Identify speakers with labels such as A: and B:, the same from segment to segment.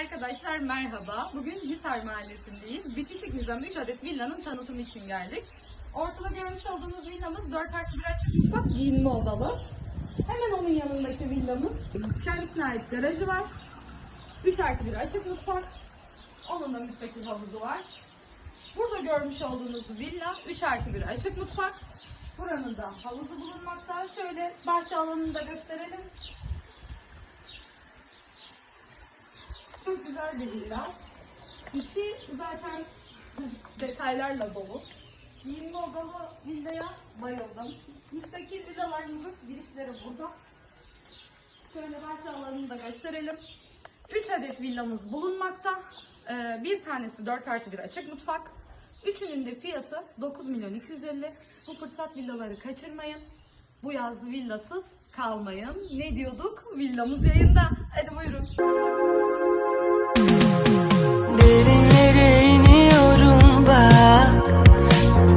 A: Arkadaşlar merhaba. Bugün Hisar Mahallesi'ndeyiz. Bitişik Nizam 3 adet villanın tanıtımı için geldik. Ortada görmüş olduğunuz villamız 4 artı 1 açık mutfak giyinme odalı. Hemen onun yanındaki villamız kendisine ait garajı var. 3 artı 1 açık mutfak. Onun da müstakil havuzu var. Burada görmüş olduğunuz villa 3 artı 1 açık mutfak. Buranın da havuzu bulunmakta. Şöyle bahçe alanını da gösterelim. Çok güzel bir villa. İçi zaten detaylarla dolu. Giyinme odalı villaya bayıldım. Müstakil villalarımızın girişleri burada. Şöyle bahçe alanını da gösterelim. 3 adet villamız bulunmakta. Ee, bir tanesi 4 artı 1 açık mutfak. Üçünün de fiyatı 9 milyon 250. Bu fırsat villaları kaçırmayın. Bu yaz villasız kalmayın. Ne diyorduk? Villamız yayında. Hadi buyurun.
B: Derinlere iniyorum bak.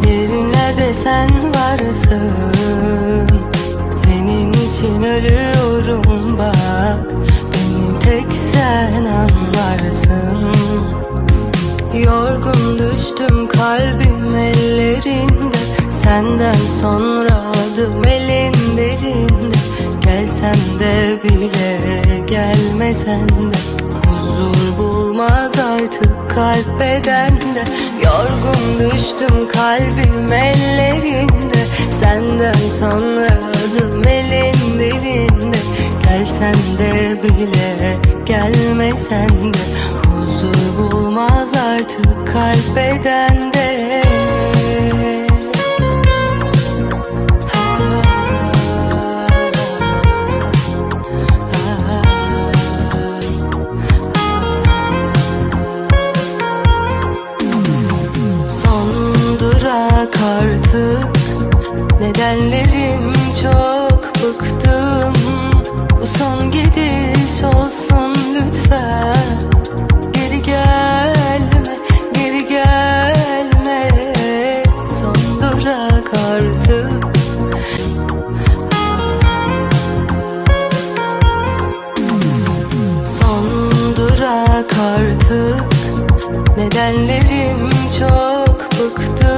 B: Derinlerde sen varsın. Senin için ölüyorum bak. Beni tek sen anlarsın. Yorgun düştüm kalbim ellerinde. Senden sonra adım elin delinde Gelsem de bile gelmesen de Huzur bulmaz artık kalp bedende. Yorgun düştüm kalbim ellerinde. Senden sonra adım elin dilinde Gelsen de bile gelmesen de. Huzur bulmaz artık kalp bedende hayallerim çok bıktım. Bu son gidiş olsun lütfen. Geri gelme, geri gelme. Son durak artık. Son durak artık. Nedenlerim çok bıktım.